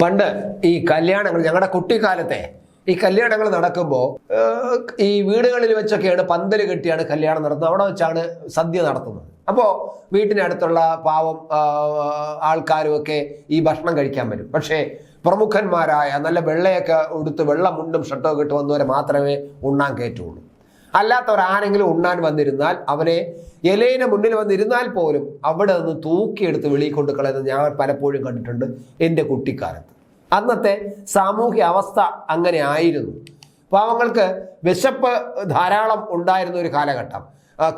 പണ്ട് ഈ കല്യാണങ്ങൾ ഞങ്ങളുടെ കുട്ടിക്കാലത്തെ ഈ കല്യാണങ്ങൾ നടക്കുമ്പോൾ ഈ വീടുകളിൽ വെച്ചൊക്കെയാണ് പന്തൽ കെട്ടിയാണ് കല്യാണം നടത്തുന്നത്. അവിടെ വെച്ചാണ് സദ്യ നടത്തുന്നത്. അപ്പോൾ വീട്ടിനടുത്തുള്ള പാവം ആൾക്കാരുമൊക്കെ ആൾക്കാരും ഈ ഭക്ഷണം കഴിക്കാൻ വരും. പക്ഷേ പ്രമുഖന്മാരായ നല്ല വെള്ളയൊക്കെ ഉടുത്ത് വെള്ള മുണ്ടും ഷർട്ടും ഒക്കെ ഇട്ട് വന്നവരെ മാത്രമേ ഉണ്ണാൻ കയറ്റുള്ളൂ. അല്ലാത്തവരാരെങ്കിലും ഉണ്ണാൻ വന്നിരുന്നാൽ അവനെ എലേനെ മുന്നിൽ വന്നിരുന്നാൽ പോലും അവിടെ നിന്ന് തൂക്കിയെടുത്ത് വെളിയിൽ കൊണ്ട് കളയുന്നത് ഞാൻ പലപ്പോഴും കണ്ടിട്ടുണ്ട് എന്റെ കുട്ടിക്കാലത്ത്. അന്നത്തെ സാമൂഹ്യ അവസ്ഥ അങ്ങനെ ആയിരുന്നു. പാവങ്ങൾക്ക് വിശപ്പ് ധാരാളം ഉണ്ടായിരുന്ന ഒരു കാലഘട്ടം.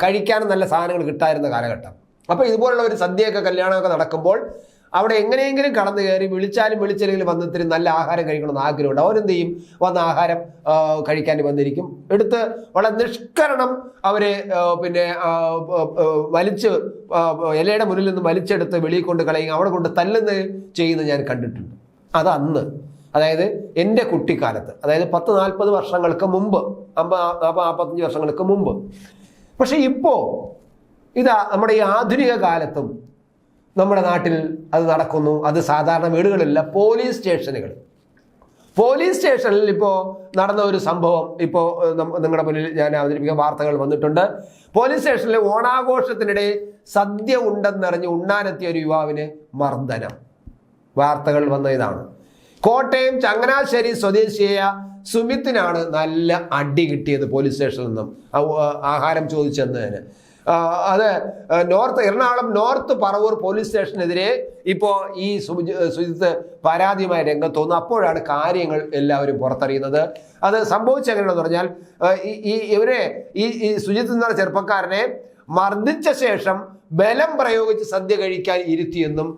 കഴിക്കാനും നല്ല സാധനങ്ങൾ കിട്ടായിരുന്ന കാലഘട്ടം. അപ്പോൾ ഇതുപോലുള്ള ഒരു സദ്യയൊക്കെ കല്യാണമൊക്കെ നടക്കുമ്പോൾ അവിടെ എങ്ങനെയെങ്കിലും കടന്നു കയറി വിളിച്ചാലും വിളിച്ചില്ലെങ്കിലും വന്നിത്തിരി നല്ല ആഹാരം കഴിക്കണമെന്ന് ആഗ്രഹമുണ്ട്. അവരെന്ത് ചെയ്യും വന്ന ആഹാരം കഴിക്കാൻ വന്നിരിക്കും. എടുത്ത് വളരെ നിഷ്കരണം അവരെ പിന്നെ വലിച്ച് ഇലയുടെ മുന്നിൽ നിന്ന് വലിച്ചെടുത്ത് വെളിയിൽ കൊണ്ട് കളയുക അവിടെ കൊണ്ട് തല്ലുന്നത് ചെയ്യുന്നത് ഞാൻ കണ്ടിട്ടുണ്ട്. അത് അന്ന് അതായത് എന്റെ കുട്ടിക്കാലത്ത് അതായത് പത്ത് നാൽപ്പത് വർഷങ്ങൾക്ക് മുമ്പ് അമ്പ നാൽപ്പത് നാൽപ്പത്തഞ്ച് വർഷങ്ങൾക്ക് മുമ്പ്. പക്ഷെ ഇപ്പോൾ ഇതാ നമ്മുടെ ഈ ആധുനിക കാലത്തും നമ്മുടെ നാട്ടിൽ അത് നടക്കുന്നു. അത് സാധാരണ വീടുകളില്ല പോലീസ് സ്റ്റേഷനുകൾ. പോലീസ് സ്റ്റേഷനിൽ ഇപ്പോൾ നടന്ന ഒരു സംഭവം ഇപ്പോൾ നിങ്ങളുടെ മുന്നിൽ ഞാൻ അവതരിപ്പിക്കാൻ വാർത്തകൾ വന്നിട്ടുണ്ട്. പോലീസ് സ്റ്റേഷനിൽ ഓണാഘോഷത്തിനിടെ സദ്യ ഉണ്ടെന്നറിഞ്ഞ് ഉണ്ണാനെത്തിയ ഒരു യുവാവിന് മർദ്ദനം. വാർത്തകൾ വന്ന ഇതാണ് കോട്ടയം ചങ്ങനാശ്ശേരി സ്വദേശിയായ സുമിത്തിനാണ് നല്ല അടി കിട്ടിയത് പോലീസ് സ്റ്റേഷനിൽ നിന്നും. ആഹാരം ചോദിച്ചെന്നതിന്. അത്. North Ernakulam north Paravur police സ്റ്റേഷനെതിരെ ഇപ്പോൾ ഈ സുജി സുജിത്ത് പരാതിയുമായി രംഗത്ത് വന്നു. അപ്പോഴാണ് കാര്യങ്ങൾ എല്ലാവരും പുറത്തറിയുന്നത്. അത് സംഭവിച്ചെങ്ങനെയാണെന്ന് പറഞ്ഞാൽ ഈ ഇവരെ ഈ ഈ സുജിത്ത് എന്ന ചെറുപ്പക്കാരനെ മർദ്ദിച്ച ശേഷം ബലം പ്രയോഗിച്ച് സദ്യ കഴിക്കാൻ ഇരുത്തിയെന്നും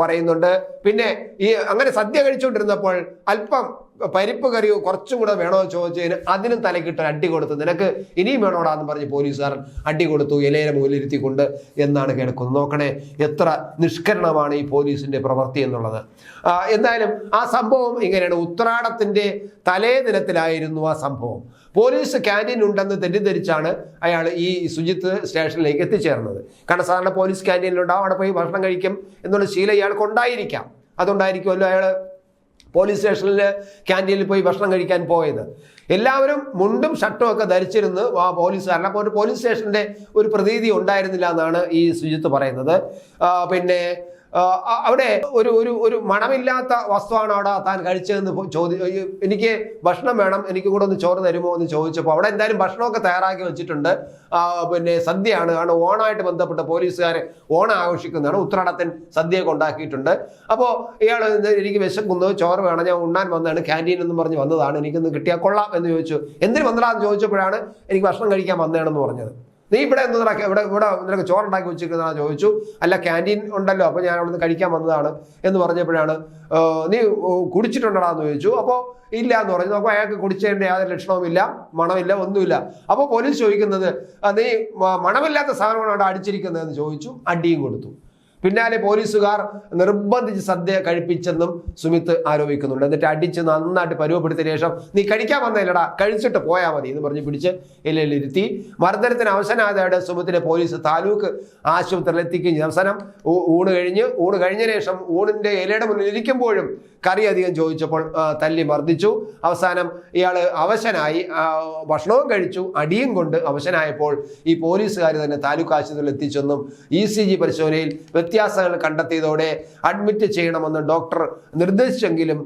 പറയുന്നുണ്ട്. പിന്നെ ഈ അങ്ങനെ സദ്യ കഴിച്ചുകൊണ്ടിരുന്നപ്പോൾ അല്പം പരിപ്പ് കറിയോ കുറച്ചും കൂടെ വേണോ ചോദിച്ചതിന് അതിനും തലക്കിട്ട് അടി കൊടുത്തു. നിനക്ക് ഇനിയും വേണോടാന്ന് പറഞ്ഞ് പോലീസുകാരൻ അടി കൊടുത്തു ഇലയിലെ മുകളിലിരുത്തിക്കൊണ്ട് എന്നാണ് കേൾക്കുന്നത്. നോക്കണേ എത്ര നിഷ്കരണമാണ് ഈ പോലീസിന്റെ പ്രവൃത്തി എന്നുള്ളത്. എന്തായാലും ആ സംഭവം ഇങ്ങനെയാണ്. ഉത്രാടത്തിന്റെ തലേ ദിനത്തിലായിരുന്നു ആ സംഭവം. പോലീസ് ക്യാന്റീൻ ഉണ്ടെന്ന് തെറ്റിദ്ധരിച്ചാണ് അയാൾ ഈ സുജിത്ത് സ്റ്റേഷനിലേക്ക് എത്തിച്ചേർന്നത്. കാരണം സാധാരണ പോലീസ് ക്യാന്റീനിലുണ്ടാവും അവിടെ പോയി ഭക്ഷണം കഴിക്കും എന്നുള്ള ശീലം ഇയാൾക്ക് ഉണ്ടായിരിക്കാം. അതുകൊണ്ടായിരിക്കുമല്ലോ അയാൾ പോലീസ് സ്റ്റേഷനിൽ ക്യാന്റീനിൽ പോയി ഭക്ഷണം കഴിക്കാൻ പോയത്. എല്ലാവരും മുണ്ടും ഷർട്ടും ഒക്കെ ധരിച്ചിരുന്ന് ആ പോലീസുകാരൻ അപ്പോൾ ഒരു പോലീസ് സ്റ്റേഷന്റെ ഒരു പ്രതീതി ഉണ്ടായിരുന്നില്ല എന്നാണ് ഈ സുജിത്ത് പറയുന്നത്. പിന്നെ അവിടെ ഒരു ഒരു ഒരു മണമില്ലാത്ത വസ്തുവാണ് അവിടെ താൻ കഴിച്ചതെന്ന് ചോദി എനിക്ക് ഭക്ഷണം വേണം എനിക്ക് കൂടെ ഒന്ന് ചോറ് തരുമോ എന്ന് ചോദിച്ചപ്പോൾ അവിടെ എന്തായാലും ഭക്ഷണമൊക്കെ തയ്യാറാക്കി വെച്ചിട്ടുണ്ട്. പിന്നെ സദ്യയാണ് കാരണം ഓണമായിട്ട് ബന്ധപ്പെട്ട പോലീസുകാരെ ഓണം ആഘോഷിക്കുന്നതാണ്. ഉത്രാടത്തിൻ സദ്യയൊക്കെ ഉണ്ടാക്കിയിട്ടുണ്ട്. അപ്പോൾ ഇയാൾ എനിക്ക് വിശക്കുന്നു ചോറ് വേണം ഞാൻ ഉണ്ണാൻ വന്നതാണ് ക്യാന്റീൻ എന്ന് പറഞ്ഞ് വന്നതാണ് എനിക്കൊന്ന് കിട്ടിയാൽ കൊള്ളാം എന്ന് ചോദിച്ചു. എന്തിന് വന്നതാണെന്ന് ചോദിച്ചപ്പോഴാണ് എനിക്ക് ഭക്ഷണം കഴിക്കാൻ വന്നതാണെന്ന് പറഞ്ഞത്. നീ ഇവിടെ എന്ത് നിനക്ക് ഇവിടെ ഇവിടെ നിനക്ക് ചോറുണ്ടാക്കി വെച്ചിരിക്കുന്നതാണ് ചോദിച്ചു. അല്ല ക്യാന്റീൻ ഉണ്ടല്ലോ അപ്പോൾ ഞാൻ അവിടുന്ന് കഴിക്കാൻ വന്നതാണ് എന്ന് പറഞ്ഞപ്പോഴാണ് നീ കുടിച്ചിട്ടുണ്ടടാന്ന് ചോദിച്ചു. അപ്പോൾ ഇല്ല എന്ന് പറഞ്ഞു. നോക്കുമ്പോൾ അയാൾക്ക് കുടിച്ചതിന്റെ യാതൊരു ലക്ഷണവുമില്ല മണമില്ല ഒന്നുമില്ല. അപ്പോൾ പോലീസ് ചോദിക്കുന്നത് നീ മണമില്ലാത്ത സാധനമാണ് അവിടെ അടിച്ചിരിക്കുന്നതെന്ന് ചോദിച്ചു. അടിയും കൊടുത്തു. പിന്നാലെ പോലീസുകാർ നിർബന്ധിച്ച് സദ്യ കഴിപ്പിച്ചെന്നും സുമിത്ത് ആരോപിക്കുന്നുണ്ട്. എന്നിട്ട് അടിച്ച് നന്നായിട്ട് പരുവപ്പെടുത്തിയ ശേഷം നീ കഴിക്കാൻ വന്നില്ലടാ കഴിച്ചിട്ട് പോയാൽ മതി എന്ന് പറഞ്ഞ് പിടിച്ച് ഇല്ലയിലിരുത്തി മർദ്ദനത്തിന് അവസാനായതോടെ സുമിത്തിനെ പോലീസ് താലൂക്ക് ആശുപത്രിയിൽ എത്തിക്കുകയും ചെയ്തു. അവസാനം ഊണ് കഴിഞ്ഞ് ഊണ് കഴിഞ്ഞ ശേഷം ഊണിന്റെ ഇലയുടെ മുന്നിൽ ഇരിക്കുമ്പോഴും കറി അധികം ചോദിച്ചപ്പോൾ തല്ലി മർദ്ദിച്ചു. അവസാനം ഇയാൾ അവശനായി ഭക്ഷണവും കഴിച്ചു അടിയും കൊണ്ട് അവശനായപ്പോൾ ഈ പോലീസുകാർ തന്നെ താലൂക്ക് ആശുപത്രിയിൽ എത്തിച്ചെന്നും ഇ സി ജി പരിശോധനയിൽ വ്യത്യാസങ്ങൾ കണ്ടെത്തിയതോടെ അഡ്മിറ്റ് ചെയ്യണമെന്ന് ഡോക്ടർ നിർദ്ദേശിച്ചെങ്കിലും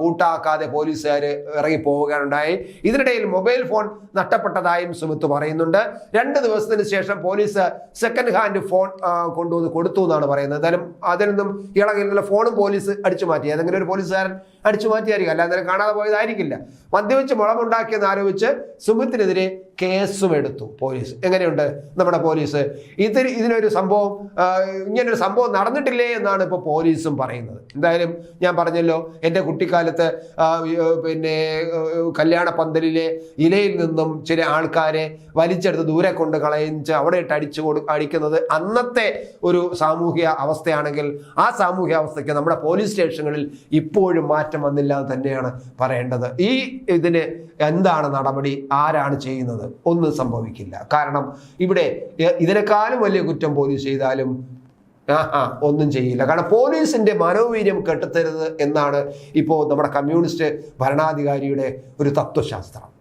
കൂട്ടാക്കാതെ പോലീസുകാർ ഇറങ്ങി പോവുകയുണ്ടായി ഇതിനിടയിൽ മൊബൈൽ ഫോൺ നഷ്ടപ്പെട്ടതായും സുമിത്ത് പറയുന്നുണ്ട്. രണ്ട് ദിവസത്തിന് ശേഷം പോലീസ് സെക്കൻഡ് ഹാൻഡ് ഫോൺ കൊണ്ടുവന്ന് കൊടുത്തു എന്നാണ് പറയുന്നത്. എന്തായാലും അതിൽ നിന്നും ഇളകിലുള്ള ഫോണും പോലീസ് അടിച്ചു മാറ്റി. ഏതെങ്കിലും ഒരു പോലീസുകാരൻ അടിച്ചു മാറ്റിയായിരിക്കും. അല്ലാതെ കാണാതെ പോയതായിരിക്കില്ല. മദ്യവെച്ച് മുളമുണ്ടാക്കിയെന്ന് ആരോപിച്ച് സുമിത്തിനെതിരെ കേസും എടുത്തു പോലീസ്. എങ്ങനെയുണ്ട് നമ്മുടെ പോലീസ്? ഇതിന് ഇതിനൊരു സംഭവം ഇങ്ങനൊരു സംഭവം നടന്നിട്ടില്ലേ എന്നാണ് ഇപ്പോൾ പോലീസും പറയുന്നത്. എന്തായാലും ഞാൻ പറഞ്ഞല്ലോ എന്റെ കുട്ടിക്കാലത്ത് പിന്നെ കല്യാണ പന്തലിലെ ഇലയിൽ നിന്നും ചില ആൾക്കാരെ വലിച്ചെടുത്ത് ദൂരെ കൊണ്ട് കളയിച്ച് അവിടെ ഇട്ട് അടിച്ചു കൊടു അടിക്കുന്നത് അന്നത്തെ ഒരു സാമൂഹിക അവസ്ഥയാണെങ്കിൽ ആ സാമൂഹിക അവസ്ഥയ്ക്ക് നമ്മുടെ പോലീസ് സ്റ്റേഷനുകളിൽ ഇപ്പോഴും മാറ്റം വന്നില്ല എന്ന് തന്നെയാണ് പറയേണ്ടത്. ഈ ഇതിന് എന്താണ് നടപടി? ആരാണ് ചെയ്യുന്നത്? ഒന്നും സംഭവിക്കില്ല. കാരണം ഇവിടെ ഇതിനേക്കാളും വലിയ കുറ്റം പോലീസ് ചെയ്താലും ആ ഒന്നും ചെയ്യില്ല. കാരണം പോലീസിന്റെ മനോവീര്യം കെട്ടുത്തരുത് എന്നാണ് ഇപ്പോൾ നമ്മുടെ കമ്മ്യൂണിസ്റ്റ് ഭരണാധികാരിയുടെ ഒരു തത്വശാസ്ത്രം.